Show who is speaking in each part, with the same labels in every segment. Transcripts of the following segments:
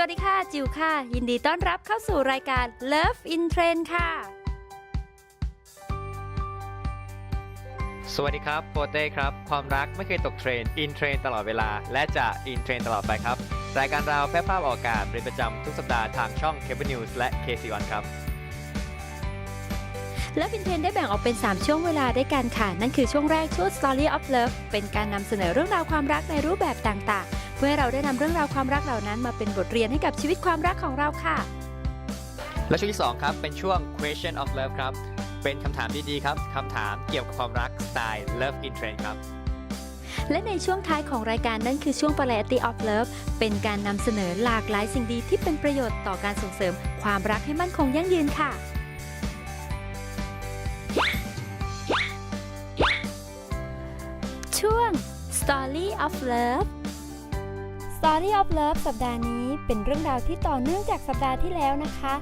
Speaker 1: สวัสดีค่ะ จิวค่ะ ยินดีต้อนรับเข้าสู่รายการ Love in Trend ค่ะ
Speaker 2: สวัสดีครับโปเต้ครับ ความรักไม่เคยตกเทรนอินเทรนตลอดเวลา และจะอินเทรนตลอดไปครับ รายการเราแพร่ภาพออกอากาศเป็นประจำทุกสัปดาห์ทางช่อง Cable News และ KC1 ครับ
Speaker 1: Love in Trend ได้แบ่งออกเป็น 3 ช่วงเวลาด้วยกันค่ะ นั่นคือช่วงแรกช่วง Story of Love เป็นการนำเสนอเรื่องราวความรักในรูปแบบต่างๆ เพื่อให้เราได้นำเรื่องราวความรักเหล่านั้น มาเป็นบทเรียนให้กับชีวิตความรักของเราค่ะ
Speaker 2: และช่วงที่2ครับเป็นช่วง Question of Love ครับ เป็นคำถามดีๆครับคำถามเกี่ยวกับความรักสไตล์ Love in Trend ครับ
Speaker 1: และในช่วงท้ายของรายการนั่นคือช่วง Variety of Love เป็นการนำเสนอหลากหลายสิ่งดีที่เป็นประโยชน์ต่อการส่งเสริม ความรักให้มั่นคงยั่งยืนค่ะ ช่วง Story of Love Story of Love สัปดาห์นี้เป็นเรื่องราวที่ต่อเนื่องจากสัปดาห์ที่แล้วนะคะ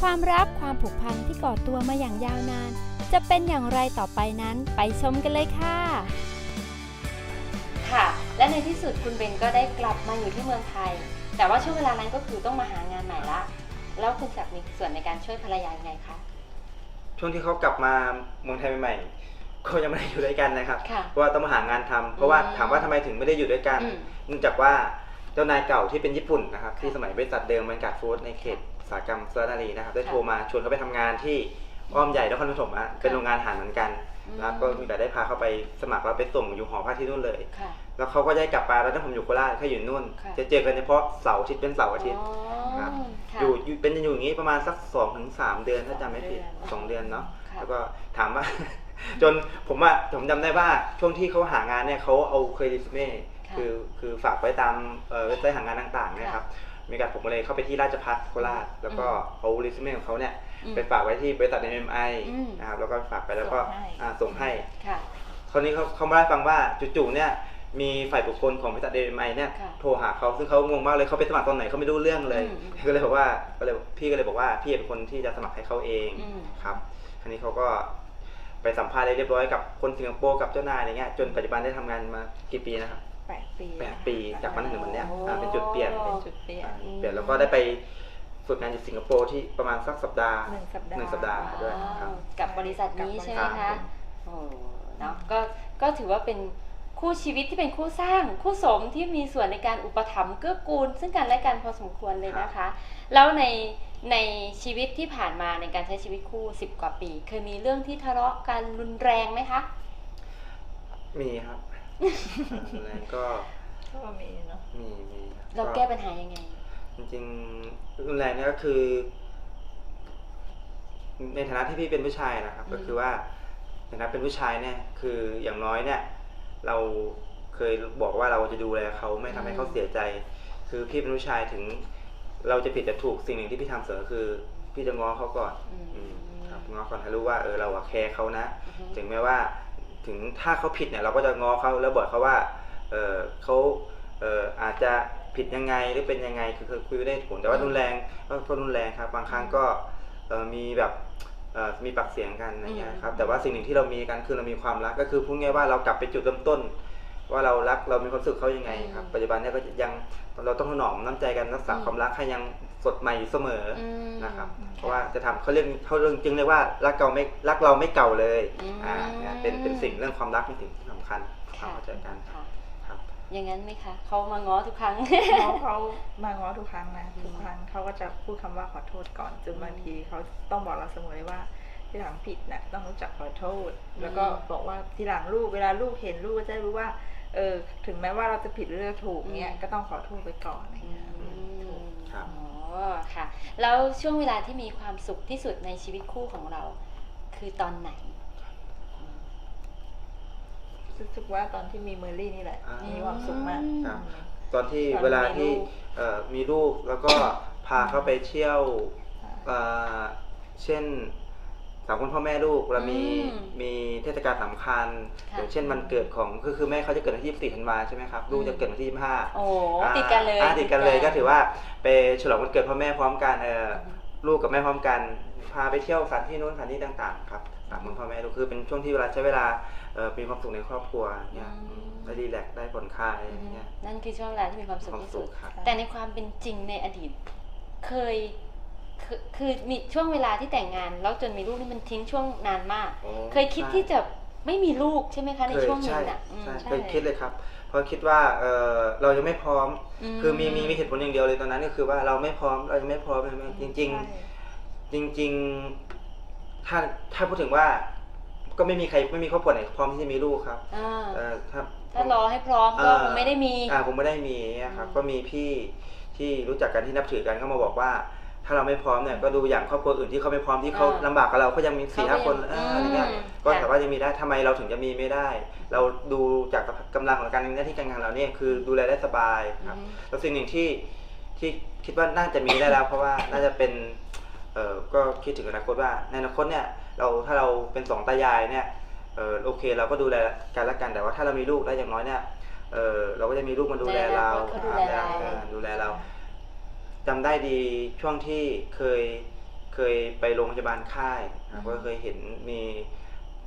Speaker 1: ความรักความผูกพันที่ก่อตัวมาอย่างยาวนาน จะเป็นอย่างไรต่อไปนั้นไปชมกันเลยค่ะ ค่ะ และในที่สุดคุณเบนก็ได้กลับมาอยู่ที่เมืองไทย แต่ว่าช่วงเวลานั้นก็คือต้องมาหางานใหม่ละ แล้วคุณศักดิ์มีส่วนในการช่วยภรรยายังไงคะ
Speaker 3: ช่วงที่เขากลับมาเมืองไทยใหม่ๆก็ยังไม่ได้อยู่ด้วยกันนะครับ
Speaker 1: ค่ะ
Speaker 3: เพราะว่าต้องมาหางานทำเพราะว่า
Speaker 1: อืม
Speaker 3: ถามว่าทำไมถึงไม่ได้อยู่ด้วยกัน
Speaker 1: อืม
Speaker 3: เนื่องจากว่า เจ้านายเก่าที่เป็นญี่ปุ่นนะครับ
Speaker 1: ค่ะ
Speaker 3: ที่สมัยบริษัทเดิมบรรยากาศฟู้ดในเขตอุตสาหกรรมสุราษฎร์ธานีนะครับได้
Speaker 1: ค่ะ
Speaker 3: โทรมาชวนเขาไปทำงานที่อ้อมใหญ่นครปฐมอะเป็นโรงงานอาหารเหมือนกัน
Speaker 1: อืม
Speaker 3: แล้วก็มีแต่ได้พาเขาไปสมัครแล้วไปส่งอยู่หอพักที่นู่นเลย
Speaker 1: ค่ะ
Speaker 3: แล้วเขาก็ย้ายกลับมาแล้วถ้าผมอยู่โคราชเขาอยู่นู่น
Speaker 1: ค่ะ
Speaker 3: จะเจอกันเฉพาะเสาร์อาทิตย์เป็นเสาร์อาทิตย์ครับ
Speaker 1: ค่ะ
Speaker 3: อยู่อยู่เป็นอยู่อย่างนี้ประมาณสักสองถึงสามเดือนถ้าจำไม่ผิด
Speaker 1: ส
Speaker 3: ส
Speaker 1: อ
Speaker 3: องง
Speaker 1: เดื
Speaker 3: เดื
Speaker 1: อ
Speaker 3: อนนเนาะ
Speaker 1: ค่ะ
Speaker 3: แล้วก็ถามว่าจนผมว่าผมจำได้ว่าช่วงที่เขาหางานเนี่ยเขาเอาเคยดิสเม่
Speaker 1: ค่ะ
Speaker 3: คือคือฝากไว้ตามเอ่อเว็บไซต์หางานต่างๆเนี่ยครับมีการผมก็เลยเข้าไปที่ราชพัฒโคราช แล้วก็เอาดิสเม่ของเขาเนี่ย
Speaker 1: อืม
Speaker 3: ไปฝากไว้ที่บริษัท MMI
Speaker 1: อืม
Speaker 3: นะครับแล้วก็ฝากไปแล้วก็
Speaker 4: ส่งให้
Speaker 3: อ่าส่งให้
Speaker 1: ค่ะ
Speaker 3: คราวนี้เขาเขามาได้ฟังว่าจู่ๆเนี่ยมีฝ่ายบุคคลของบริษัท MMI เนี่ย
Speaker 1: ค่ะ
Speaker 3: โทรหาเขาซึ่งเขางงมากเลยเขาไปสมัครตอนไหนเขาไม่รู้เรื่องเลย
Speaker 1: อืมอืม
Speaker 3: ก็เลยบอกว่าก็เลยพี่ก็เลยบอกว่าพี่เป็นคนที่จะสมัครให้เขาเอง
Speaker 1: อืม
Speaker 3: ครับคราวนี้เขาก็ไปสัมภาษณ์ได้เรียบร้อยกับคนสิงคโปร์กับเจ้านายอะไรเงี้ยจนปัจจุบันได้ทำงานมากี่ปีนะครับ
Speaker 4: แปดปี
Speaker 3: แปดปีจากวันนั้นถึงวันเนี้ย
Speaker 1: โอ้
Speaker 3: อ่าเป็นจุดเปลี่ยน
Speaker 4: เป็นจุดเปลี่ยน
Speaker 3: เปลี่ยนแล้วก็ได้ไปฝึกงานอยู่สิงคโปร์ที่ประมาณสักสัปดาห์
Speaker 4: หนึ่งสัปดาห์
Speaker 3: หนึ่งสัปดาห์ด้วยครับ
Speaker 1: กับบริษัทนี้ใช่ไหม
Speaker 3: ครั
Speaker 1: คะ
Speaker 3: บ
Speaker 1: โอ้เนาะก็ก็ถือว่าเป็นคู่ชีวิตที่เป็นคู่สร้างคู่สมที่มีส่วนในการอุปถัมภ์เกื้อกูล ซึ่งกันและกันพอสมควรเลยนะคะ แล้วในในชีวิตที่ผ่านมาในการใช้ชีวิตคู่10กว่าปี เคยมีเรื่องที่ทะเลาะกันรุนแรงไหมคะ
Speaker 3: มีครับ แล้วก็
Speaker 4: ก็มีเนาะ
Speaker 3: มีมีครับ
Speaker 1: เราแก้ปัญหายังไง
Speaker 3: จริงๆรุนแรงเนี่ยก็คือ ในฐานะที่พี่เป็นผู้ชายนะครับ
Speaker 1: อืม
Speaker 3: ก็คือว่าในฐานะเป็นผู้ชายเนี่ย คืออย่างน้อยเนี่ย เราเคยบอกว่าเราจะดูแลเขาไม่ทำให้เขาเสียใจ คือพี่เป็นผู้ชายถึง เราจะผิดจะถูกสิ่งหนึ่งที่พี่ทำเสมอคือ พี่จะง้อเขาก่อน
Speaker 1: อืม
Speaker 3: อืมครับง้อก่อนให้รู้ว่าเออเราอะแคร์เขานะ
Speaker 1: อือฮึ
Speaker 3: ถึงแม้ว่า ถึงถ้าเขาผิดเนี่ยเราก็จะง้อเขาแล้วบอกเขาว่าเออเขาเอออาจจะผิดยังไงหรือเป็นยังไงคือคือคุยได้ผลแต่ว่ารุนแรงก็ก็รุนแรงครับ บางครั้งก็เออมีแบบเออมีปากเสียงกันอะไรเงี้ยครับแต่ว่าสิ่งหนึ่งที่เรามีกันคือเรามีความรักก็คือพูดง่ายๆว่าเรากลับไปจุดเริ่มต้น ว่าเรารักเรามีความรู้สึกเขายังไงครับปัจจุบันเนี่ยก็ยังเราต้องถนอมน้ำใจกันรักษาความรักให้ยัง สดใหม่อยู่เสมออ
Speaker 1: อืม
Speaker 3: นะครับ เพราะว่าจะทำเขาเรื่องเขาเรื่องจึงเรียกว่ารักเราไม่รักเราไม่เก่าเลย
Speaker 1: อืม
Speaker 3: อ่าเนี่ยเป็นเป็นสิ่งเรื่องความรักเป็นสิ่งที่สำคัญความ
Speaker 1: ค่ะ
Speaker 3: เข้าใจกัน
Speaker 1: ค่ะ
Speaker 3: ครับ
Speaker 1: อย่างนั้นไหมคะเขามาง้อทุกครั้ง
Speaker 4: เขาเขามาง้อทุกครั้งนะทุกครั้งเขาก็จะพูดคำว่าขอโทษก่อนจนบางทีเขาต้องบอกเราเสมอเลยว่าที่หลังผิดนะต้องรู้จักขอโทษ แล้วก็บอกว่าทีหลังลูกเวลาลูกเห็นลูกก็จะรู้ว่าเออถึงแม้ว่าเราจะผิดหรือจะถูกเนี่ย
Speaker 1: อืม
Speaker 4: ก็ต้องขอโทษไปก่อนอะไรเงี้ย
Speaker 1: อืม
Speaker 3: ครับ
Speaker 1: อ๋อ ค่ะ แล้วช่วงเวลาที่มีความสุขที่สุดในชีวิตคู่ของเรา คือตอนไหน
Speaker 4: รู้สึกว่าตอนที่มีเมอร์รี่นี่แหละ
Speaker 3: อ่ามี
Speaker 4: มีความสุขมาก
Speaker 3: ครับตอนที่
Speaker 4: ตอน
Speaker 3: เวลา
Speaker 4: มี
Speaker 3: ที่
Speaker 4: ลูก
Speaker 3: เอ่อมีลูกแล้วก็พาเขาไปเที่ยวเอ่อเช่น สามคนพ่อแม่ลูกเรามี
Speaker 1: อืม
Speaker 3: มีเทศกาลสำคัญ
Speaker 1: ค่ะ
Speaker 3: อย่างเช่นวันเกิดของคือคือแม่เขาจะเกิดวันที่ 24 ธันวาใช่ไหมครับลูกจะเกิดวันที่ 25
Speaker 1: โอ้ติดกันเลย
Speaker 3: อ่าติดกันเลยก็ถือว่าไปฉลองวันเกิดพ่อแม่พร้อมกันเออลูกกับแม่พร้อมกัน พาไปเที่ยวสถานที่นู้นสถานที่ต่างๆครับฝากคุณพ่อแม่ดูคือเป็นช่วงที่เวลาใช้เวลาเอ่อมีความสุขในครอบครัวเนี่ย
Speaker 1: อืม
Speaker 3: อืมได้รีแลกซ์ได้ผ่อนคลายอะไรอย่างเงี้ย
Speaker 1: นั่นคือช่วงเวลาที่มีความสุข
Speaker 3: ความ
Speaker 1: ที่
Speaker 3: สุ
Speaker 1: สุ
Speaker 3: ข
Speaker 1: ด
Speaker 3: ครับ
Speaker 1: แต่ในความเป็นจริงในอดีต เคย คือคือมีช่วงเวลาที่แต่งงาน แล้วจนมีลูกนี่มันทิ้งช่วงนานมาก
Speaker 3: โอ้
Speaker 1: เคยคิดที่จะไม่มีลูกใช่ไหมคะใน
Speaker 3: เคย
Speaker 1: ช่วงหนึ
Speaker 3: ใช่
Speaker 1: งน่ะอืม
Speaker 3: ใช่เคยคิดเลยครับ เพราะคิดว่าเออเรายังไม่พร้อม
Speaker 1: อืม
Speaker 3: คือมีมีมีเหตุผลอย่างเดียวเลยตอนนั้นก็คือว่าเราไม่พร้อมเรายังไม่พร้อมจริงจริง
Speaker 4: ใช่
Speaker 3: ๆจริงๆ ถ้าถ้าพูดถึงว่า ก็ไม่มีใครไม่มีครอบครัวไหนพร้อมที่จะมีลูกครับ
Speaker 1: อ่า
Speaker 3: เอ่อถ้า
Speaker 1: ถ้ารอให้พร้อมก็คงไม่ได้มี
Speaker 3: อ่าผมไม่ได้มีนะครับ
Speaker 1: อืม
Speaker 3: ก็มีพี่ที่รู้จักกันที่นับถือกันก็มาบอกว่า ถ้าเราไม่พร้อมเนี่ยก็ดูอย่างครอบครัวอื่นที่เขาไม่พร้อมที่เขา
Speaker 1: อ่า
Speaker 3: ลำบากกับเราเขายังมีสี่ห้า
Speaker 1: เขา
Speaker 3: ค
Speaker 1: ก็
Speaker 3: น
Speaker 1: ยัง
Speaker 3: เอออะไรเงี้ย
Speaker 1: อืม
Speaker 3: ก็
Speaker 1: ค่ะ
Speaker 3: แต่ว่าจะมีได้ทำไมเราถึงจะมีไม่ได้ เราดูจากกำลังของการมีหน้าที่การงานเราเนี่ยคือดูแลได้สบายครับ
Speaker 1: อืม
Speaker 3: แล้วสิ่งหนึ่งที่ที่คิดว่าน่าจะมีได้แล้ว เพราะว่าน่าจะเป็นเออก็คิดถึงอนาคตว่าในอนาคตเนี่ยเราถ้าเราเป็นสองตายายเนี่ยเออโอเคเราก็ดูแลกันและกันแต่ว่าถ้าเรามีลูกได้อย่างน้อยเนี่ยเออเราก็จะมีลูกมาดูแลเรา
Speaker 1: ในอนาคตเขาดูแลเรา
Speaker 3: เออดูแลเรา จำได้ดีช่วงที่เคยเคยไปโรงพยาบาลค่ายนะครับก็เคยเห็นมี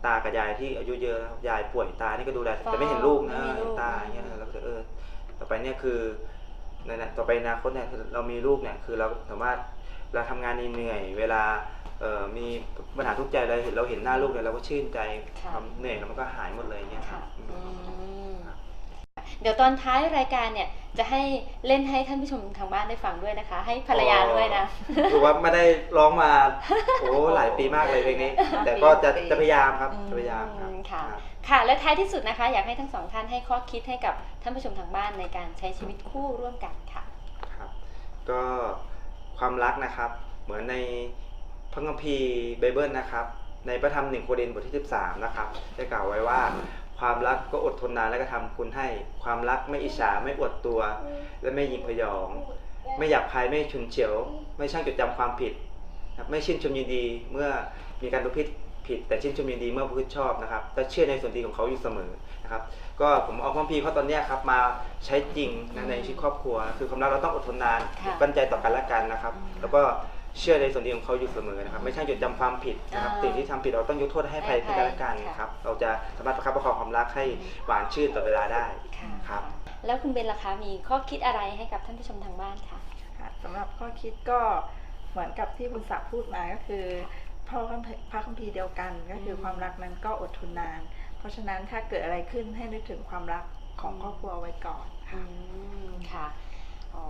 Speaker 3: ตากับยายที่อายุเยอะแล้วยายป่วยตานี่ก็ดูแลแต่ไม่เห็นลูกนะ
Speaker 1: ไม่มีลูก
Speaker 3: ตาอย่างเงี้ยเราก็จะเออต่อไปเนี่ยคือในนต่อไปอนาคตเนี่ยคือเรามีลูกเนี่ยคือเราสามารถเวลาทำงานเหนื่อยๆเวลาเอ่อมีปัญหาทุกข์ใจอะไรเห็นเราเห็นหน้าลูกเนี่ยเราก็ชื่นใจ
Speaker 1: ค่ะ
Speaker 3: ความเหนื่อยแล้วมันก็หายหมดเลยเนี่ยครั
Speaker 1: ค่ะ
Speaker 3: บอืม
Speaker 1: อืม
Speaker 3: ครับ
Speaker 1: เดี๋ยวตอนท้ายรายการเนี่ยจะให้เล่นให้ท่านผู้ชมทางบ้านได้ฟังด้วยนะคะ ให้ภรรยาด้วยนะ
Speaker 3: คือว่าไม่ได้ร้องมาโอ้หลายปีมากเลยเพลงนี้ แต่ก็จะจะพยายามครับจะพยายามครับ
Speaker 1: อืมค่ะ
Speaker 3: ครับ
Speaker 1: ค่ะ และท้ายที่สุดนะคะ อยากให้ทั้งสองท่านให้ข้อคิดให้กับท่านผู้ชมทางบ้านในการใช้ชีวิตคู่ร่วมกันค่ะ
Speaker 3: ครับ ก็ความรักนะครับ เหมือนในพระคัมภีร์ไบเบิลนะครับ ในพระธรรมหนึ่งโครินธ์บทที่ 13 นะครับได้กล่าวไว้ว่า ความรักก็อดทนนานและก็ทำคุณให้ ความรักไม่อิจฉาไม่อวดตัว และไม่ยิงพยอง ไม่หยาบคายไม่ฉุนเฉียว ไม่ช่างจดจำความผิดนะครับไม่ชื่นชมยินดีเมื่อมีการประพฤติผิด แต่ชื่นชมยินดีเมื่อประพฤติชอบนะครับและเชื่อในส่วนดีของเขาอยู่เสมอนะครับ ก็ผมเอาความพีร์เขาตอนเนี้ยครับมาใช้จริงนะในชีวิตครอบครัว คือความรักเราต้องอดทนนาน
Speaker 1: ค่ะ
Speaker 3: ปันใจต่อกันและกันนะครับ แล้วก็ เชื่อในส่วนดีของเขาอยู่เสมอนะครับ ไม่ใช่จดจำความผิดนะครับ
Speaker 1: อ่า
Speaker 3: สิ่งที่ทำผิดเราต้องยกโทษให้อภัย
Speaker 1: ให้อภั
Speaker 3: ซึ่
Speaker 1: ย
Speaker 3: งกันและกัน
Speaker 1: ค่ะ
Speaker 3: ครับ เราจะสามารถประคับประคองความรักให้หวานชื่นต่อเวลาได้
Speaker 1: ค่ะ
Speaker 3: ครับ
Speaker 1: แล้วคุณเบนล่ะคะมีข้อคิดอะไรให้กับท่านผู้ชมทางบ้านค่ะ
Speaker 4: ค่ะสำหรับข้อคิดก็เหมือนกับที่คุณศักดิ์พูดมาก็คือพ่อคัมภีร์พระคัมภีร์เดียวกัน ก็คือ
Speaker 1: ม
Speaker 4: ความรักนั้นก็อดทนนาน เพราะฉะนั้นถ้าเกิดอะไรขึ้นให้นึกถึงความรักของครอบครัวไว้ก่อน
Speaker 1: อื
Speaker 4: ค่ะ
Speaker 1: มค่ะ อ๋อ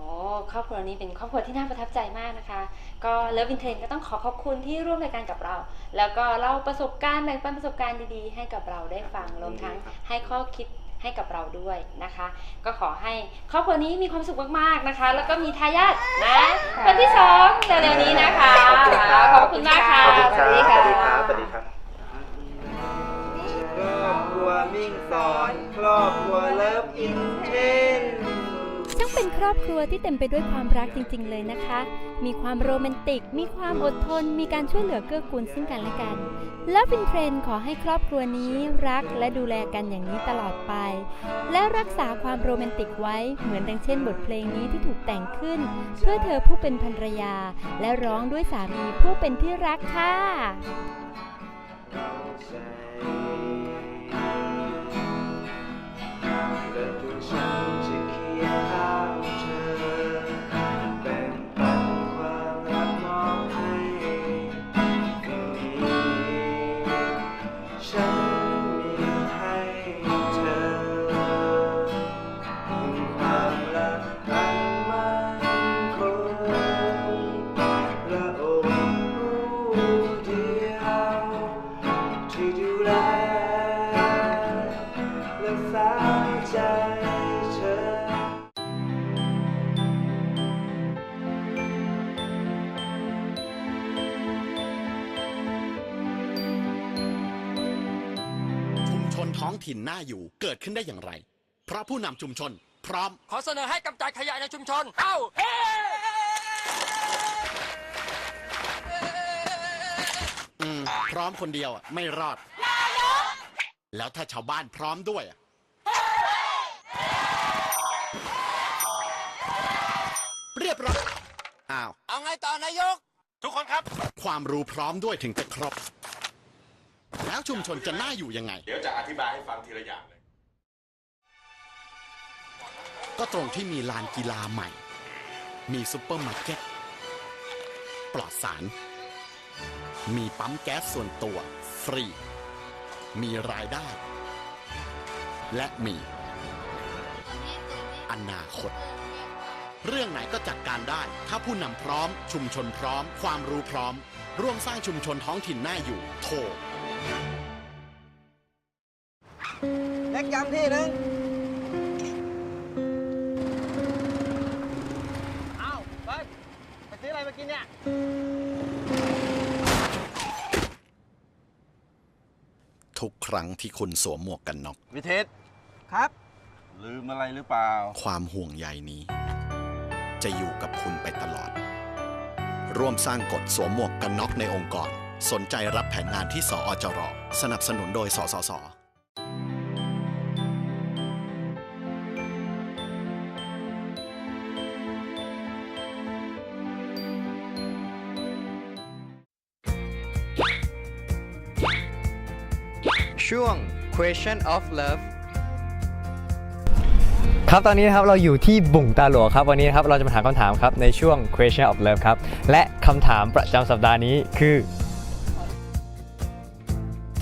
Speaker 1: ครอบครัวนี้เป็นครอบครัวที่น่าประทับใจมากนะคะ ก็เลิฟวินเทนก็ต้องขอขอบคุณที่ร่วมรายการกับเรา แล้วก็เล่าประสบการณ์แบ่งปันประสบการณ์ดีๆ ให้กับเราได้ฟังรวมทั้ง
Speaker 3: ครับ
Speaker 1: ให้ข้อคิดให้กับเราด้วยนะคะ ก็ขอให้ครอบครัวนี้มีความสุขมากๆนะคะ แล้วก็มีทายาทนะคนที่สองเร็วๆนี้นะคะ
Speaker 3: ขอบคุณครับ
Speaker 1: ขอบคุณมาก ว
Speaker 3: ที่
Speaker 5: เต็มไปด้วยความรักจริง ๆ เลยนะคะ มีความโรแมนติก มีความอดทน มีการช่วยเหลือเกื้อกูลซึ่งกันและกันและฟินเทรนขอให้ครอบครัวนี้รักและดูแลกันอย่างนี้ตลอดไป และรักษาความโรแมนติกไว้เหมือนดังเช่นบทเพลงนี้ที่ถูกแต่งขึ้น เพื่อเธอผู้เป็นภรรยา และร้องด้วยสามีผู้เป็นที่รักค่ะ
Speaker 3: และทุกฉัน
Speaker 6: ถิ่นน่าอยู่เกิดขึ้นได้อย่างไร เพราะผู้นำชุมชน พร้อม
Speaker 7: ขอเสนอให้กำจัดขยะในชุมชน เอ้าเฮ้
Speaker 6: อืมพร้อมคนเดียวอะไม่รอด แล้วถ้าชาวบ้านพร้อมด้วยอะเรียบร้อยอ้าว
Speaker 7: เอาไงต่อนายก
Speaker 6: ทุกคนครับ ความรู้พร้อมด้วยถึงจะครบ แล้วชุมชนจะน่าอยู่ยังไง
Speaker 8: เดี๋ยวจะอธิบายให้ฟังทีละอย่างเลย
Speaker 6: ก็ตรงที่มีลานกีฬาใหม่ มีซุปเปอร์มาร์เก็ต ปลอดสาร มีปั๊มแก๊สส่วนตัวฟรี มีรายได้ และมี อนาคต เรื่องไหนก็จัดการได้ ถ้าผู้นำพร้อม ชุมชนพร้อม ความรู้พร้อม ร่วมสร้างชุมชนท้องถิ่นน่าอยู่ โทร
Speaker 9: เล็กย้ำที่หนึ่ง
Speaker 7: อ้าวไปไปซื้ออะไรมากินเนี่ย
Speaker 6: ทุกครั้งที่คุณสวมหมวกกันน็อก
Speaker 8: วิเทศ
Speaker 9: ครับ
Speaker 8: ลืมอะไรหรือเปล่า
Speaker 6: ความห่วงใยนี้ จะอยู่กับคุณไปตลอด ร่วมสร้างกฎสวมหมวกกันน็อกในองค์กร สนใจรับแผนงานที่สอจร สนับสนุนโดยสสส
Speaker 2: ช่วง question of love ครับตอนนี้นะครับเราอยู่ที่บุ่งตาหลวงครับ วันนี้นะครับเราจะมาถามคำถามครับในช่วง question of love ครับ และคำถามประจำสัปดาห์นี้คือ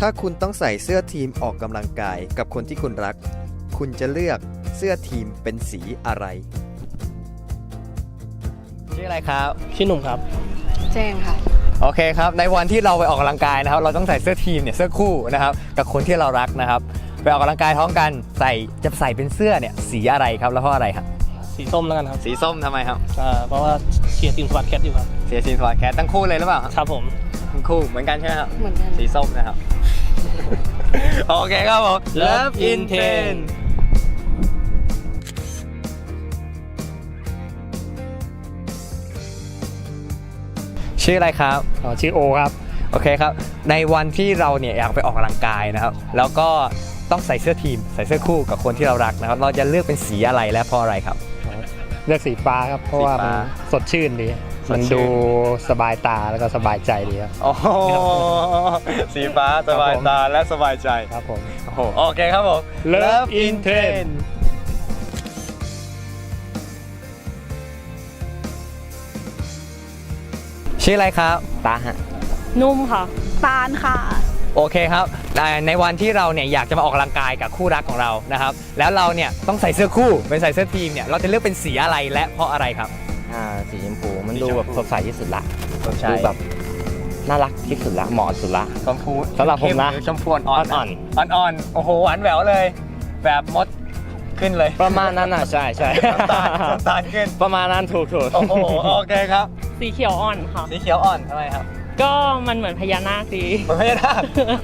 Speaker 10: ถ้าคุณต้องใส่เสื้อทีมออกกำลังกายกับคนที่คุณรัก คุณจะเลือกเสื้อทีมเป็นสีอะไร
Speaker 2: ชื่ออะไรครับ
Speaker 11: ชื่อหนุ่มครับ
Speaker 1: แจ้งค่ะ
Speaker 2: โอเคครับ ในวันที่เราไปออกกำลังกายนะครับ เราต้องใส่เสื้อทีมเนี่ยเสื้อคู่นะครับ กับคนที่เรารักนะครับ ไปออกกำลังกายท้องกันใส่จะใส่เป็นเสื้อเนี่ยสีอะไรครับแล้วเพราะอะไรครับ
Speaker 11: สีส้มแล้วกันครับ
Speaker 2: สีส้มทำไมครับ
Speaker 11: อ่าเพราะว่าเชียร์ทีมสวัสดแคทอยู่ครับ
Speaker 2: เสียซีนสวอตแคททั้งคู่เลยหรือเปล่าครับ
Speaker 11: ครับผม
Speaker 2: ทั้งคู่เหมือนกันใช่ไหมครับ
Speaker 1: เหมือนกัน
Speaker 2: สีส้มนะครับ โอเคครับผม
Speaker 11: Love in Train
Speaker 2: ชื่ออะไรครับ
Speaker 11: อ๋อชื่อโอครับ
Speaker 2: โอเคครับ ในวันที่เราเนี่ยอยากไปออกกำลังกายนะครับ แล้วก็ต้องใส่เสื้อทีม ใส่เสื้อคู่กับคนที่เรารักนะครับ เราจะเลือกเป็นสีอะไรและเพราะอะไรครับ
Speaker 11: เลือกสีฟ้าครับ เพราะว่า
Speaker 2: สี
Speaker 11: มัน
Speaker 2: ฟ้า
Speaker 11: สดชื่นดี
Speaker 2: สดชื่น
Speaker 11: มันดูสบายตาแล้วก็สบายใจดีครับ
Speaker 2: โอ้โหสีฟ้าสบายตาและสบายใจ
Speaker 11: ครับผม
Speaker 2: โอ้โหโอเคครับผม
Speaker 11: Love in Train
Speaker 2: ชื่ออะไรครับ
Speaker 10: ตาฮะ
Speaker 1: นุ่มค่ะ ตาลค่ะ
Speaker 2: โอเคครับในในวันที่เราเนี่ยอยากจะมาออกกำลังกายกับคู่รักของเรานะครับ แล้วเราเนี่ยต้องใส่เสื้อคู่เป็นใส่เสื้อทีมเนี่ยเราจะเลือกเป็นสีอะไรและเพราะอะไรครับ
Speaker 10: อ่าสีชมพูมัน
Speaker 2: สี
Speaker 10: ดู
Speaker 2: ชมพู
Speaker 10: แบบสดใสที่สุดละ
Speaker 2: ใช่
Speaker 10: ดูแบบน่ารักที่สุดละเหมาะสุดละ
Speaker 2: ชมพู
Speaker 10: สำหรับผมนะ
Speaker 2: เข้ๆชมพูอ่อน
Speaker 10: อ่อน
Speaker 2: ๆอ่อนๆโอ้โหหวานแหววเลย แบบมดขึ้นเลย
Speaker 10: ประมาณนั้นน่ะใช่ใช่
Speaker 2: น้ำตาลน้ำตาลขึ้น
Speaker 10: ประมาณนั้นถูกถูก
Speaker 2: โอ้โหโอเคครับ
Speaker 1: สีเขียวอ่อนค่ะ
Speaker 2: สีเขียวอ่อนทำไมครับ
Speaker 1: ก็มันเหมือนพญานาคดี
Speaker 2: มันไม่ได้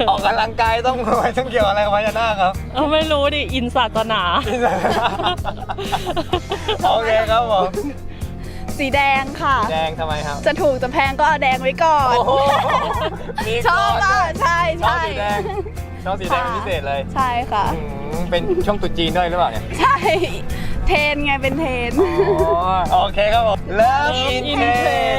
Speaker 2: ออกกำลังกายต้องไปต้องเกี่ยวอะไรกับพญานาคครับ
Speaker 1: เออไม่รู้ดิอินศาสนา
Speaker 2: โอเคครับผม
Speaker 12: สีแดงค่ะ
Speaker 2: แดงทำไมครับ
Speaker 12: จะถูกจะแพงก็เอาแดงไว้ก่อน
Speaker 2: โอ้โหมี
Speaker 12: ชอบ
Speaker 2: ก่
Speaker 12: อะ
Speaker 2: นด้วย
Speaker 12: ใช่
Speaker 2: ชอบ
Speaker 12: ใช่
Speaker 2: สีแดงชอบสีแดงเป็นพิเศษเลย
Speaker 12: ใช่ค่ะ
Speaker 2: อืมเป็นช่วงตรุษจีนด้วยหรือเปล่าเนี่ย
Speaker 12: ใช่ เทรนไงเป็นเทรน
Speaker 2: อ๋อโอเคครับผม Love in Train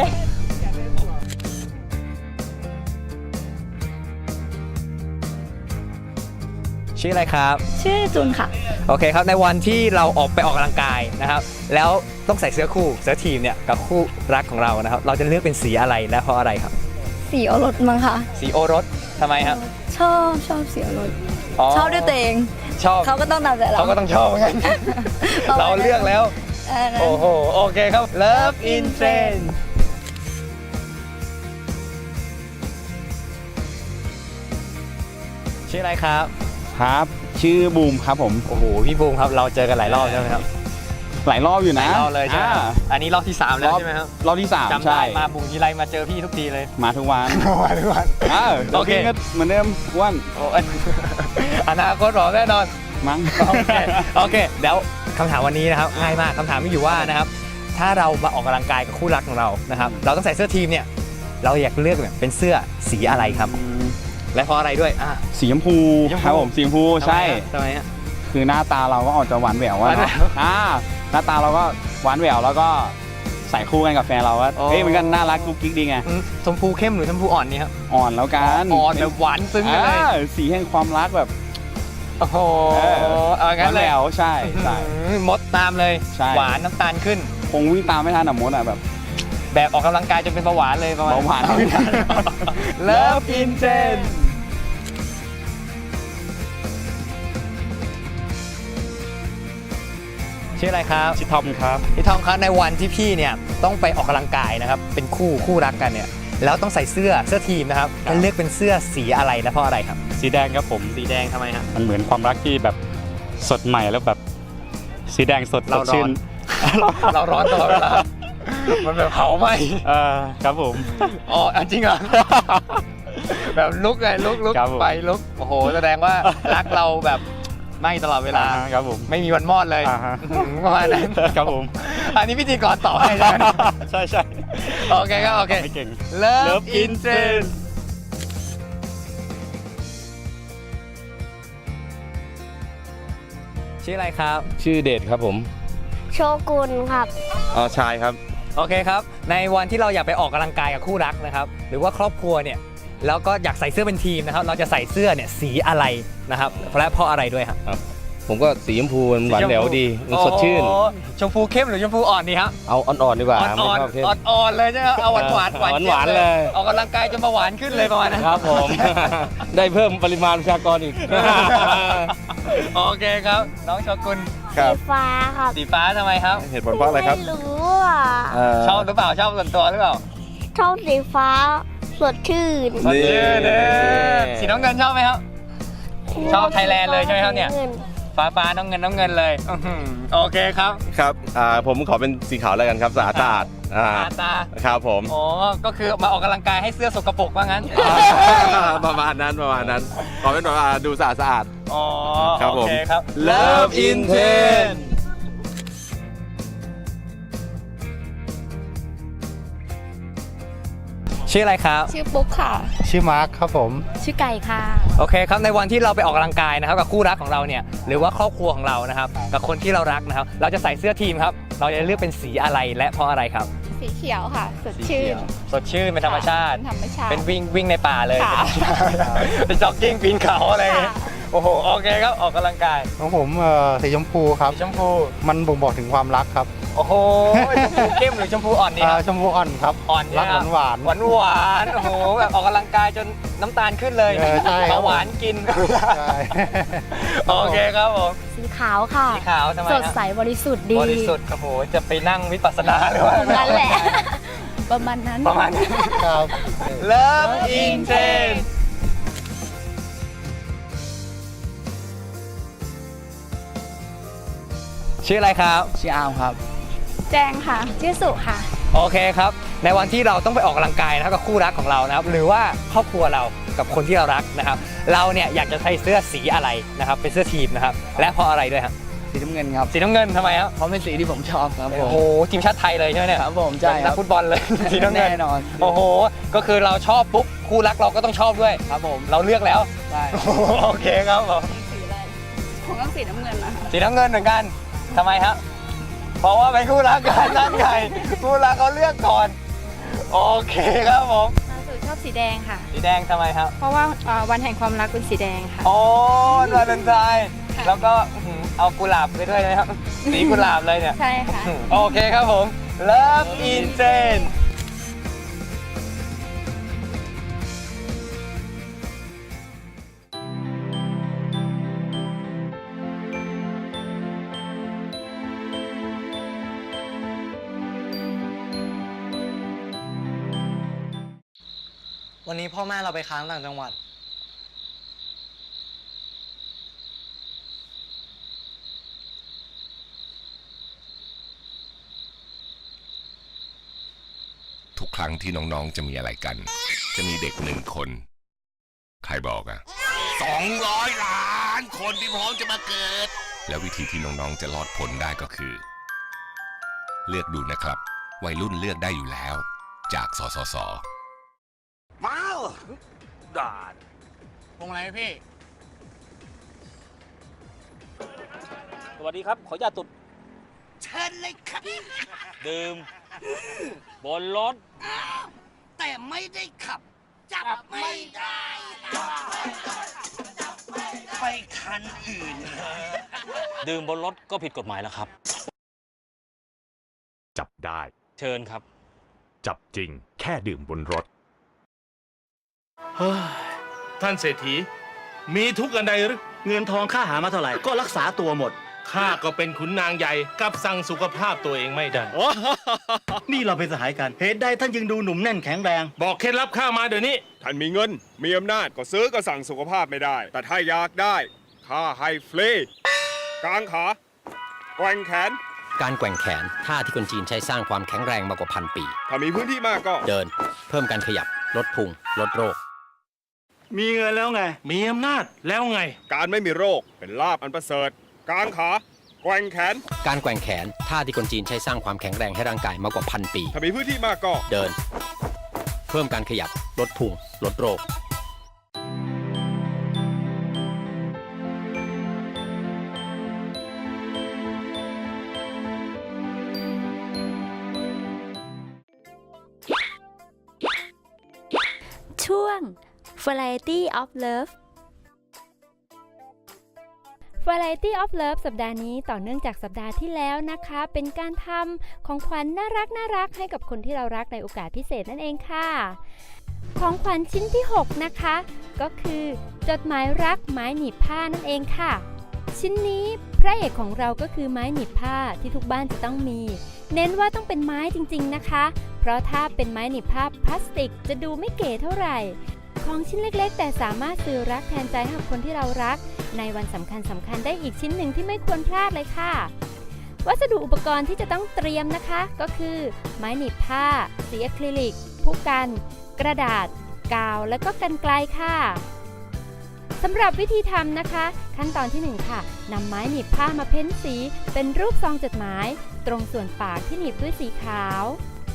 Speaker 2: ชื่ออะไรครับ
Speaker 12: ชื่อจุนค่ะ
Speaker 2: โอเคครับในวันที่เราออกไปออกกำลังกายนะครับ แล้วต้องใส่เสื้อคู่เสื้อทีมเนี่ยกับคู่รักของเรานะครับ เราจะเลือกเป็นสีอะไรและเพราะอะไรครับ
Speaker 12: สีโอรสมั้งค่ะ
Speaker 2: สีโอรสทำไมครับ
Speaker 12: ชอบชอบสีโอรสชอบด้วยตัวเอง
Speaker 2: ชอบ
Speaker 12: เขาก็ต้องตามใจเรา
Speaker 2: เขาก็ต้องชอบเหมือนกันเราเลือกแล้ว
Speaker 12: เออนะ
Speaker 2: โอ้โหโอเคครับ Love in Train ชื่ออะไรครับ
Speaker 13: ครับ ชื่อบูมครับผม
Speaker 2: โอ้โหพี่บูมครับเราเจอกันหลายรอบใช่ไหมครับ
Speaker 13: หลายรอบอยู่
Speaker 2: ห
Speaker 13: นะ
Speaker 2: ลายรอบเลยใช่ไหมครับ
Speaker 13: อ่า
Speaker 2: อันนี้รอบที่3แล้ว
Speaker 13: รอบ
Speaker 2: ใช่ไหมครับ
Speaker 13: รอบที่สาม
Speaker 2: จำ
Speaker 13: ใช่
Speaker 2: ได้มาบุงทีไรมาเจอพี่ทุกทีเลย
Speaker 13: มาทุกวัน
Speaker 2: มาทุกวัน
Speaker 13: อ้าว
Speaker 2: โอเค
Speaker 13: ก็เหมือนเดิมอ้วัน
Speaker 2: โอ้ยอนาคตหรอแน่นอน
Speaker 13: มั้ง
Speaker 2: โอเคโอเคเดี๋ยวคำถามวันนี้นะครับง่ายมากคำถามมีอยู่ว่านะครับ ถ้าเรามาออกกำลังกายกับคู่รักของเรานะครับ เราต้องใส่เสื้อทีมเนี่ย เราอยากเลือกเนี่ยเป็นเสื้อสีอะไรครับ และเพราะอะไรด้วยอะ
Speaker 13: สีชมพู
Speaker 2: สีชมพู
Speaker 13: ครับผมสีชมพูใช่
Speaker 2: ทำไมฮะ
Speaker 13: คือหน้าตาเราก็ออกจะหวานแหววอะ
Speaker 2: หวานแหว
Speaker 13: เนาะ
Speaker 2: ว
Speaker 13: อ่าหน้าตาเราก็หวานแหววแล้วก็ใส่คู่กันกับแฟนเราว่า
Speaker 14: อ๋อ
Speaker 13: เฮ้ยมันก็น่ารักกุ๊กกิ๊กดีไง
Speaker 14: อืมชมพูเข้มหรือชมพูอ่อนนี่ครับ
Speaker 13: อ่อนแล้วกัน
Speaker 14: อ่อนแบบหวานซึ้งกันเลย
Speaker 13: อ่าสีแห่งความรักแบบ
Speaker 14: โอ้โห
Speaker 13: เออ
Speaker 14: เอางั้นเลย
Speaker 13: แหววใช่ใช่
Speaker 14: อืมมดตามเลย
Speaker 13: ใช่
Speaker 14: หวานน้ำตาลขึ้น
Speaker 13: คงวิ่งตามไม่ทันอะมดอะแบบ
Speaker 14: แบบออกกำลังกายจนเป็นเบาหวานเลยประมาณ
Speaker 13: เบาหวานไม่ทัน
Speaker 14: เลิฟอินเทน ชื่ออะไรครับ
Speaker 11: ชิทอมครับ
Speaker 14: พี่ทอมครับในวันที่พี่เนี่ยต้องไปออกกำลังกายนะครับเป็นคู่คู่รักกันเนี่ยแล้วต้องใส่เสื้อเสื้อทีมนะครับให้เลือกเป็นเสื้อสีอะไรและเพราะอะไรครับ
Speaker 11: สีแดงครับผม
Speaker 14: สีแดงทำไมครับ
Speaker 11: มันเหมือนความรักที่แบบสดใหม่แล้วแบบ สีแดงสด
Speaker 14: เรา
Speaker 11: สดชื่น
Speaker 14: ร้อนเราร้อนตลอดเวลามันแบบเผาไหม
Speaker 11: เออครับผม
Speaker 14: อ๋อจริงเหรอ แบบลุกไงลุกลุก
Speaker 11: ครับผม
Speaker 14: ไปลุกโอ้โหแสดงว่ารักเราแบบ ไหม่ตลอดเวลา
Speaker 11: อ่าฮะครับผม
Speaker 14: ไม่มีวันมอดเลย
Speaker 11: อ่าฮะ
Speaker 14: ประมาณนั้น
Speaker 11: ครับผม
Speaker 14: อันนี้พิธีกรต่อให้ใช่ไหม
Speaker 11: ใช่ใช่
Speaker 14: โอเคครับโอเค
Speaker 11: ไม่เก่ง
Speaker 14: เลิฟ
Speaker 11: Love
Speaker 14: อิน
Speaker 11: in
Speaker 14: เทน
Speaker 11: Trend
Speaker 14: ชื่ออะไรครับ
Speaker 11: ชื่อเดชครับผม
Speaker 12: โชกุนครับ
Speaker 11: อ๋อชายครับ
Speaker 14: โอเคครับ ในวันที่เราอยากไปออกกำลังกายกับคู่รักนะครับ หรือว่าครอบครัวเนี่ย แล้วก็อยากใส่เสื้อเป็นทีมนะครับ เราจะใส่เสื้อเนี่ยสีอะไรนะครับและเพราะอะไรด้วยครับ
Speaker 11: ผมก็สีชมพูมันหวานแหววดีมันสดชื่น
Speaker 14: โอ้ชมพูเข้มหรือชมพูอ่อนดีครับ
Speaker 11: เอาอ่อนๆดีกว่า
Speaker 14: อ่อน
Speaker 11: ไม่
Speaker 14: อ่อน
Speaker 11: ชอบเข้ม
Speaker 14: อ่อนอ่อนเลยใช่ไหมเอาหวานหวาน
Speaker 11: หวานหวานๆเลย
Speaker 14: ออกกำลังกายจนมาหวานขึ้นเลยประมาณนั้น
Speaker 11: ครับผม ได้เพิ่มปริมาณประชากรอีก
Speaker 14: โอเคครับ น้องโชกุน
Speaker 11: ครับ
Speaker 12: ฟ้าครับ
Speaker 14: สีฟ้าทำไมครับ
Speaker 11: เหตุผลเพราะอะไรครับ
Speaker 12: ไม่รู้อะ
Speaker 14: ชอบหรือเปล่าชอบส่วนตัวหรือเปล่า
Speaker 12: ชอบสีฟ้า สดชื่น
Speaker 14: สดชื่นเด้อสีน้ำเงินชอบไหมครับ ชอบไทยแลนด์เลยใช่ไหมครับเนี่ย ฟ้าฟ้าน้องเงินน้องเงินเลยอื้อหือโอเคครับ
Speaker 11: ครับอ่าผมขอเป็นสีขาวแล้วกันครับสะอาดสะอาดอ่า
Speaker 14: ตาตา
Speaker 11: ครับผม
Speaker 14: อ๋อ ก็คือมาออกกำลังกายให้เสื้อสกปรกว่างั้น
Speaker 11: ประมาณนั้นประมาณนั้นขอเป็นแบบว่าดูสะอาดสะอาด
Speaker 14: อ๋อ
Speaker 11: ครับผม
Speaker 14: โอเคครับ
Speaker 11: Love in t e n
Speaker 14: ชื่ออะไรครับ
Speaker 12: ชื่อปุ๊กค่ะ
Speaker 11: ชื่อมาร์คครับผม
Speaker 12: ชื่อไก่ค่ะ
Speaker 14: โอเคครับในวันที่เราไปออกกำลังกายนะครับกับคู่รักของเราเนี่ยหรือว่าครอบครัวของเรานะครับ กับคนที่เรารักนะครับ เราจะใส่เสื้อทีมครับ เราจะเลือกเป็นสีอะไรและเพราะอะไรครับ
Speaker 12: สีเขียวค่ะ สดชื่น
Speaker 14: สดชื่นเป็นธรรมชาติ
Speaker 12: เป็นธรรมชาติ
Speaker 14: เป็นวิ่งวิ่งในป่าเลย
Speaker 12: ค่ะ
Speaker 14: เป็นจ็อกกิ้งปีนเขาอะไรอย่างเงี้ย
Speaker 12: ค่ะ
Speaker 14: โอ้โหโอเคครับออกกำลังกาย
Speaker 11: ของผมเอ่อสีชมพูครับ
Speaker 14: ชมพู
Speaker 11: มันบ่งบอกถึงความรักครับ
Speaker 14: โอ้โหชมพูเข้มหรือชมพูอ่อนดีค
Speaker 11: อ่า
Speaker 14: รับ
Speaker 11: ชมพูอ่อนครับ
Speaker 14: อ่อน
Speaker 11: รัก
Speaker 14: เนี่ย
Speaker 11: หวานหวาน
Speaker 14: หวานหวานๆโอ้โหแบบออกกำลังกายจนน้ำตาลขึ้นเลย
Speaker 11: เออใช่ครับ
Speaker 14: เบาหวานกิน
Speaker 11: ใช่
Speaker 14: โอเคครับผม
Speaker 12: สีขาวค่ะ
Speaker 14: สีขาวทำไม
Speaker 12: ส
Speaker 14: ฮะ
Speaker 12: ดใสบริสุทธิ์ดี
Speaker 14: บริสุทธิ์ครับโหจะไปนั่งวิปัสสนาหรือว่า
Speaker 12: นั่นแหละ ประมาณนั้น
Speaker 14: ประมาณนี้
Speaker 11: ครับ
Speaker 14: Love in Trend ชื่ออะไรครับ
Speaker 13: ชื่ออาร์มครับ
Speaker 12: แจงค่ะ ชื่อสุค่ะ
Speaker 14: โอเคครับ ในวันที่เราต้องไปออกกำลังกายนะครับกับคู่รักของเรานะครับ หรือว่าครอบครัวเรากับคนที่เรารักนะครับ เราเนี่ยอยากจะใส่เสื้อสีอะไรนะครับ เป็นเสื้อทีมนะครับ และเพราะอะไรด้วยครับ
Speaker 13: สีน้ำเงินครับ
Speaker 14: สีน้ำเงินทำไมครับ
Speaker 13: เพราะเป็นสีที่ผมชอบครับผ
Speaker 14: โอ้
Speaker 13: ม
Speaker 14: โหทีมชาติไทยเลยใช่ไหมเนี่ย
Speaker 13: ครับผมใช่
Speaker 14: เป็น
Speaker 13: ค
Speaker 14: นั
Speaker 13: รั
Speaker 14: ก
Speaker 13: บ
Speaker 14: ฟุตบอลเลย สีน้ำเงิน
Speaker 13: แน่นอน
Speaker 14: โอ้โห ก็คือเราชอบปุ๊บคู่รักเราก็ต้องชอบด้วย
Speaker 13: ครับผม
Speaker 14: เราเลือกแล้ว
Speaker 13: ใช่
Speaker 14: โอเคครับผม
Speaker 12: ของต้องสีน้ำเงินนะคะ
Speaker 14: สีน้ำเงินเหมือนกันทำไมครับ เพราะว่าเป็นคู่รักกันนั่นไงคู่รักเขาเลือกก่อน โอเคครับผม
Speaker 12: สุชอบสีแดงค่ะ
Speaker 14: สีแดงทำไมครับ
Speaker 12: เพราะว่าวันแห่งความรักเป็นสีแดงค่ะ
Speaker 14: โอ้วาเลนไทน์แล้วก็อื้อหือเอากุหลาบไปด้วยนะครับ สีกุหลาบเลยเนี่ย
Speaker 12: ใช่ค่ะ
Speaker 14: โอเคครับผม Love in Trend
Speaker 15: วันนี้พ่อแม่เราไปค้างต่างจังหวัด
Speaker 8: ทุกครั้งที่น้องๆจะมีอะไรกัน จะมีเด็กหนึ่งคน ใครบอกอะสองร้อยล้านคนที่พร้อมจะมาเกิด แล้ววิธีที่น้องๆจะรอดพ้นได้ก็คือ เลือกดูนะครับ วัยรุ่นเลือกได้อยู่แล้ว จากสสส
Speaker 7: มาด่าพงอะไรพี่ สวัสดีครับ ขออนุญาตตุดเชิญเลยครับ ดื่ม บนรถ
Speaker 16: แต่ไม่ได้ขับ จับไม่ได้ ไปคันอื่น
Speaker 7: ดื่มบนรถก็ผิดกฎหมายแล้วครับ
Speaker 17: จับได้
Speaker 7: เชิญครับ
Speaker 17: จับจริง แค่ดื่มบนรถ
Speaker 18: ท่านเศรษฐี มีทุกข์อันใดหรือ
Speaker 16: เงินทองค่าหามาเท่าไหร่ ก็รักษาตัวหมด
Speaker 18: ข้าก็เป็นขุนนางใหญ่กลับสั่งสุขภาพตัวเองไม่ได้
Speaker 16: นี่เราเป็นสหายกัน เหตุใดท่านยังดูหนุ่มแน่นแข็งแรง
Speaker 18: บอกเคล็ดลับข้ามาเดี๋ยวนี้
Speaker 19: ท่านมีเงิน มีอำนาจก็ซื้อก็สั่งสุขภาพไม่ได้ แต่ถ้าอยากได้ข้าให้ฟรีกางขาแกว่งแขน
Speaker 20: การแกว่งแขนท่าที่คนจีนใช้สร้างความแข็งแรงมากกว่าพันปี
Speaker 19: ถ้ามีพื้นที่มากก็
Speaker 20: เดิน เพิ่มการขยับ ลดพุง ลดโรค
Speaker 16: มีเงินแล้วไง
Speaker 18: มีอำนาจแล้วไง
Speaker 19: การไม่มีโรคเป็นลาบอันประเสริฐกางขาแกว่งแขน
Speaker 20: การแกว่งแขนท่าที่คนจีนใช้สร้างความแข็งแรงให้ร่างกายมากกว่าพันปี
Speaker 19: ถ้ามีพื้นที่มากก็
Speaker 20: เดิน เพิ่มการขยับ ลดพุงลดโรค
Speaker 5: ช่วง Variety of Love Variety of Love สัปดาห์นี้ต่อเนื่องจากสัปดาห์ที่แล้วนะคะ เป็นการทำของขวัญน่ารักน่ารักให้กับคนที่เรารักในโอกาสพิเศษนั่นเองค่ะ ของขวัญชิ้นที่ 6 นะคะ ก็คือจดหมายรักไม้หนีบผ้านั่นเองค่ะ ชิ้นนี้พระเอกของเราก็คือไม้หนีบผ้าที่ทุกบ้านจะต้องมี เน้นว่าต้องเป็นไม้จริงๆนะคะ เพราะถ้าเป็นไม้หนีบผ้าพลาสติกจะดูไม่เก๋เท่าไหร่ ของชิ้นเล็กๆ แต่สามารถสื่อรักแทนใจให้กับคนที่เรารัก ในวันสำคัญสำคัญได้อีกชิ้นหนึ่งที่ไม่ควรพลาดเลยค่ะ วัสดุอุปกรณ์ที่จะต้องเตรียมนะคะ ก็คือ ไม้หนีบผ้า สีอะคริลิก ผู้กัน กระดาษ กาว และก็กันไกลค่ะสำหรับวิธีทำนะคะ ขั้นตอนที่ 1 ค่ะนำไม้หนีบผ้ามาเพ้นสี เป็นรูปซองจดหมาย ตรงส่วนปากที่หนีบด้วยสีขาว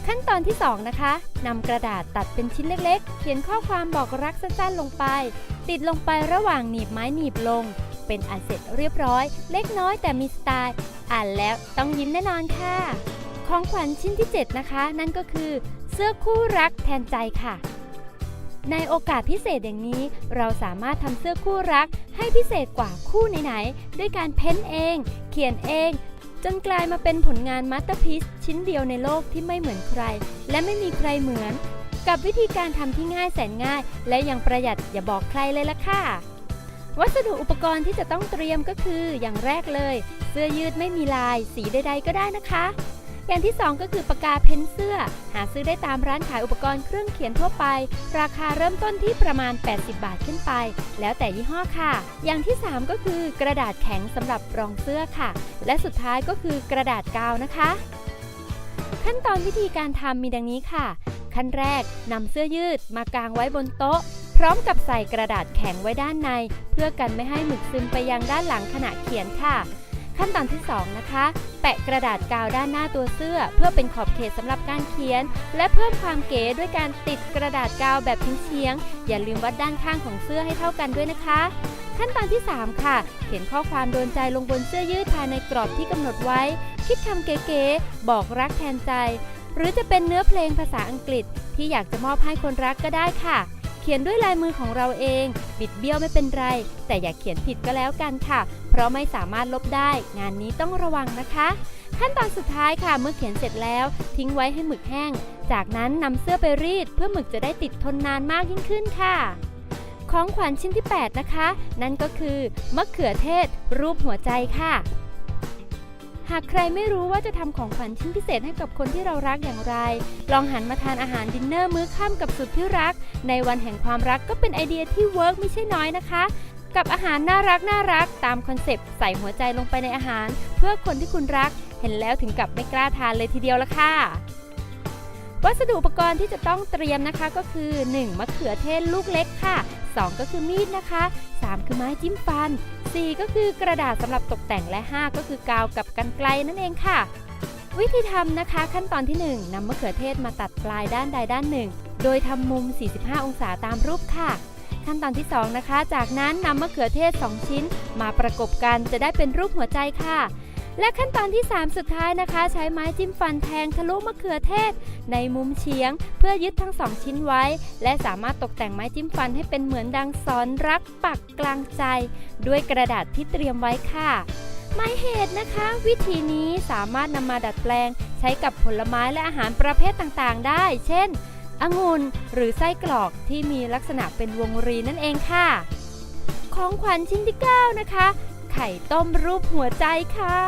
Speaker 5: ขั้นตอนที่ 2 นะคะนำกระดาษตัดเป็นชิ้นเล็กๆ เขียนข้อความบอกรักสั้นๆลงไป ติดลงไประหว่างหนีบไม้หนีบลง เป็นอันเสร็จเรียบร้อย เล็กน้อยแต่มีสไตล์ อ่านแล้วต้องยิ้มแน่นอนค่ะ ของขวัญชิ้นที่ 7 นะคะ นั่นก็คือ เสื้อคู่รักแทนใจค่ะ ในโอกาสพิเศษอย่างนี้ เราสามารถทำเสื้อคู่รักให้พิเศษกว่าคู่ไหนๆด้วยการเพ้นเอง เขียนเอง จนกลายมาเป็นผลงานมัตเตอร์พีซชิ้นเดียวในโลกที่ไม่เหมือนใคร และไม่มีใครเหมือน กับวิธีการทำที่ง่ายแสนง่าย และยังประหยัดอย่าบอกใครเลยล่ะค่ะ วัสดุอุปกรณ์ที่จะต้องเตรียมก็คืออย่างแรกเลย เสื้อยืดไม่มีลาย สีใดๆก็ได้นะคะ อย่างที่ 2 ก็คือปากกาเพ้นเสื้อ หาซื้อได้ตามร้านขายอุปกรณ์เครื่องเขียนทั่วไป ราคาเริ่มต้นที่ประมาณ 80 บาทขึ้นไป แล้วแต่ยี่ห้อค่ะ อย่างที่ 3 ก็คือกระดาษแข็งสำหรับรองเสื้อค่ะ และสุดท้ายก็คือกระดาษกาวนะคะ ขั้นตอนวิธีการทำมีดังนี้ค่ะ ขั้นแรกนำเสื้อยืดมากางไว้บนโต๊ะ พร้อมกับใส่กระดาษแข็งไว้ด้านใน เพื่อกันไม่ให้หมึกซึมไปยังด้านหลังขณะเขียนค่ะ ขั้นตอนที่ 2 นะคะ แปะกระดาษกาวด้านหน้าตัวเสื้อ เพื่อเป็นขอบเขตสำหรับการเขียน และเพิ่มความเก๋ด้วยการติดกระดาษกาวแบบเฉียงๆอย่าลืมวัดด้านข้างของเสื้อให้เท่ากันด้วยนะคะ ขั้นตอนที่ 3 ค่ะ เขียนข้อความโดนใจลงบนเสื้อยืดภายในกรอบที่กำหนดไว้ คิดคำเก๋ๆบอกรักแทนใจ หรือจะเป็นเนื้อเพลงภาษาอังกฤษที่อยากจะมอบให้คนรักก็ได้ค่ะ ขียนด้วยลายมือของเราเอง บิดเบี้ยวไม่เป็นไร แต่อย่าเขียนผิดก็แล้วกันค่ะ เพราะไม่สามารถลบได้ งานนี้ต้องระวังนะคะ ขั้นตอนสุดท้ายค่ะ เมื่อเขียนเสร็จแล้ว ทิ้งไว้ให้หมึกแห้ง จากนั้นนำเสื้อไปรีด เพื่อหมึกจะได้ติดทนนานมากยิ่งขึ้นค่ะของขวัญชิ้นที่ 8 นะคะ นั่นก็คือมะเขือเทศ รูปหัวใจค่ะ หากใครไม่รู้ว่าจะทำของขวัญชิ้นพิเศษให้กับคนที่เรารักอย่างไร ลองหันมาทานอาหารดินเนอร์มื้อค่ำกับสุดที่รัก ในวันแห่งความรักก็เป็นไอเดียที่เวิร์กไม่ใช่น้อยนะคะ กับอาหารน่ารักน่ารักตามคอนเซปต์ใส่หัวใจลงไปในอาหาร เพื่อคนที่คุณรัก เห็นแล้วถึงกับไม่กล้าทานเลยทีเดียวละค่ะ วัสดุอุปกรณ์ที่จะต้องเตรียมนะคะก็คือ 1. มะเขือเทศลูกเล็กค่ะ 2 ก็คือมีดนะคะ 3 คือไม้จิ้มฟัน 4 ก็คือกระดาษสำหรับตกแต่งและ 5 ก็คือกาวกับกันไกลนั่นเองค่ะ วิธีทำนะคะขั้นตอนที่ 1นำมะเขือเทศมาตัดปลายด้านใดด้านหนึ่ง โดยทำมุม 45 องศาตามรูปค่ะ ขั้นตอนที่ 2 นะคะ จากนั้นนำมะเขือเทศ 2 ชิ้น มาประกบกันจะได้เป็นรูปหัวใจค่ะ และขั้นตอนที่ 3 สุดท้ายนะคะ ใช้ไม้จิ้มฟันแทงทะลุมะเขือเทศ ในมุมเฉียง เพื่อยึดทั้งสองชิ้นไว้ และสามารถตกแต่งไม้จิ้มฟันให้เป็นเหมือนดังสอนรักปักกลางใจ ด้วยกระดาษที่เตรียมไว้ค่ะหมายเหตุนะคะ วิธีนี้สามารถนำมาดัดแปลง ใช้กับผลไม้และอาหารประเภทต่างๆ ได้ เช่นองุ่นหรือไส้กรอกที่มีลักษณะเป็นวงรีนั่นเองค่ะ ของขวัญชิ้นที่ 9 นะคะ ไข่ต้มรูปหัวใจค่ะ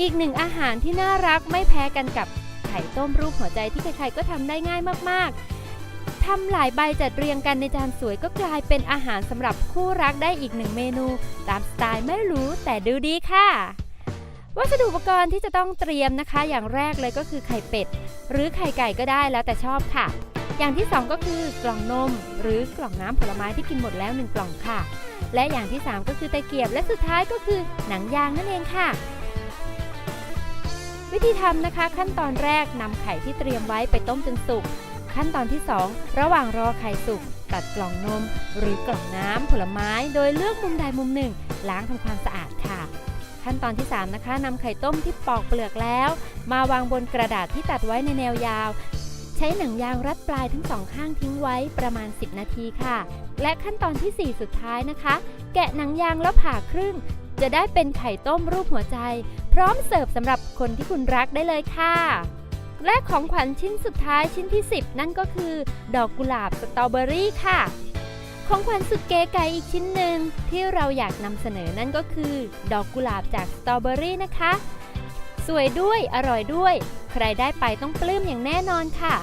Speaker 5: อีกหนึ่งอาหารที่น่ารักไม่แพ้กันกับไข่ต้มรูปหัวใจที่ใครๆก็ทำได้ง่ายมากๆทำหลายใบจัดเรียงกันในจานสวยก็กลายเป็นอาหารสำหรับคู่รักได้อีกหนึ่งเมนู ตามสไตล์ไม่รู้แต่ดูดีค่ะ วัสดุอุปกรณ์ที่จะต้องเตรียมนะคะ อย่างแรกเลยก็คือไข่เป็ด หรือไข่ไก่ก็ได้แล้วแต่ชอบค่ะ อย่างที่ 2 ก็คือกล่องนม หรือกล่องน้ำผลไม้ที่กินหมดแล้ว 1 กล่องค่ะ และอย่างที่ 3 ก็คือตะเกียบและสุดท้ายก็คือหนังยางนั่นเองค่ะ วิธีทำนะคะขั้นตอนแรกนำไข่ที่เตรียมไว้ไปต้มจนสุกขั้นตอนที่ 2 ระหว่างรอไข่สุกตัดกล่องนม หรือกล่องน้ำผลไม้โดยเลือกมุมใดมุมหนึ่ง ล้างทำความสะอาดค่ะ ขั้นตอนที่ 3 นะคะนำไข่ต้มที่ปอกเปลือกแล้ว มาวางบนกระดาษที่ตัดไว้ในแนวยาว ช้หนังยางรัดปลายทั้งสองข้างทิ้งไว้ประมาณ 10 นาทีค่ะ และขั้นตอนทีสี่ 4 สุดท้ายนะคะ แกะหนังยางแล้วผ่าครึ่ง จะได้เป็นไข่ต้มรูปหัวใจ พร้อมเสิร์ฟสำหรับคนที่คุณรักได้เลยค่ะและของขวัญชิ้นสุดท้ายชิ้นที่ 10 นั่นก็คือ ดอกกุหลาบสตรอเบอรี่ค่ะ ของขวัญสุดเก๋ไก๋อีกชิ้นหนึ่งที่เราอยากนำเสนอนั่นก็คือ ดอกกุหลาบจากสตรอเบอรี่นะคะ สวยด้วยอร่อยด้วย ใครได้ไปต้องปลื้มอย่างแน่นอนค่ะ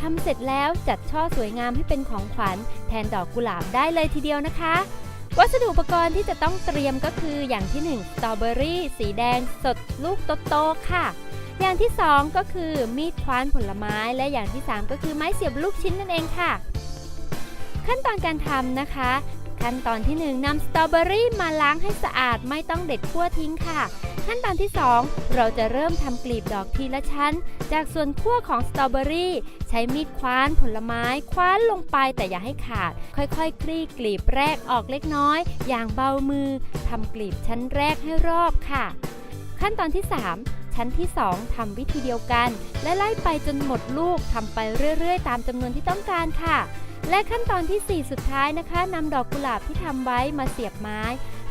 Speaker 5: ทำเสร็จแล้วจัดช่อสวยงามให้เป็นของขวัญ แทนดอกกุหลาบได้เลยทีเดียวนะคะ วัสดุอุปกรณ์ที่จะต้องเตรียมก็คืออย่างที่1สตรอเบอรี่สีแดงสดลูกโตๆค่ะ อย่างที่ 2 ก็คือมีดคว้านผลไม้ และอย่างที่ 3 ก็คือไม้เสียบลูกชิ้นนั่นเองค่ะ ขั้นตอนการทำนะคะ ขั้นตอนที่ 1นำสตรอเบอรี่มาล้างให้สะอาดไม่ต้องเด็ดขั้วทิ้งค่ะ ขั้นตอนที่ 2 เราจะเริ่มทำกลีบดอกทีละชั้น จากส่วนขั้วของสตรอเบอรี่ ใช้มีดคว้านผลไม้คว้านลงไปแต่อย่าให้ขาด ค่อยๆคคลี่กลีบแรกออกเล็กน้อย อย่างเบามือทำกลีบชั้นแรกให้รอบค่ะ ขั้นตอนที่ 3ชั้นที่ 2ทำวิธีเดียวกัน และไล่ไปจนหมดลูกทำไปเรื่อยๆ ตามจำนวนที่ต้องการค่ะ และขั้นตอนทีสี่4 สุดท้ายนะคะนำดอกกุหลาบที่ทำไว้มาเสียบไม้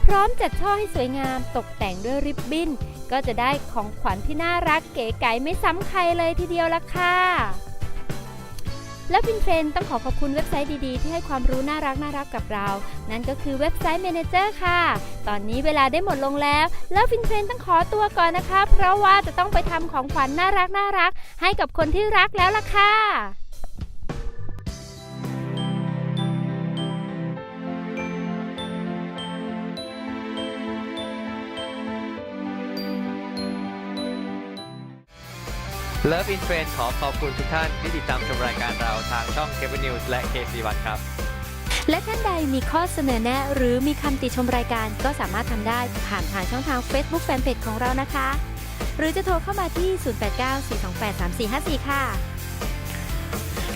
Speaker 5: พร้อมจัดช่อให้สวยงามตกแต่งด้วยริบบิ้น ก็จะได้ของขวัญที่น่ารักเก๋ไก๋ไม่ซ้ำใครเลยทีเดียวละค่ะ และฟินเทรนต้องขอขอบคุณเว็บไซต์ดีๆ ที่ให้ความรู้น่ารักน่ารักกับเรา นั่นก็คือเว็บไซต์ Manager ค่ะ ตอนนี้เวลาได้หมดลงแล้ว แล้วฟินเทรนต้องขอตัวก่อนนะคะ เพราะว่าจะต้องไปทำของขวัญน่ารักน่ารักให้กับคนที่รักแล้วล่ะค่ะ
Speaker 2: Love in Trend ขอขอบคุณทุกท่านที่ติดตามชมรายการเราทางช่อง Cable News และ KC1 ครับ
Speaker 5: และท่านใดมีข้อเสนอแนะ หรือมีคำติชมรายการก็สามารถทำได้ผ่านทางช่องทาง Facebook Fanpage ของเรานะคะ หรือจะโทรเข้ามาที่ 0894283454 ค่ะ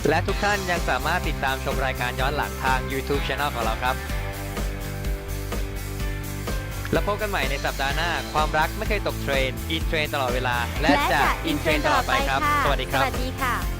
Speaker 2: และทุกท่านยังสามารถติดตามชมรายการย้อนหลังทาง YouTube Channel ของเราครับ แล้วพบกันใหม่ในสัปดาห์หน้า ความรักไม่เคยตกเทรนอินเทรนตลอดเวลา และจะอินเทรนตลอดไปครับสวัสดีครับ
Speaker 5: สวัสดีค่ะ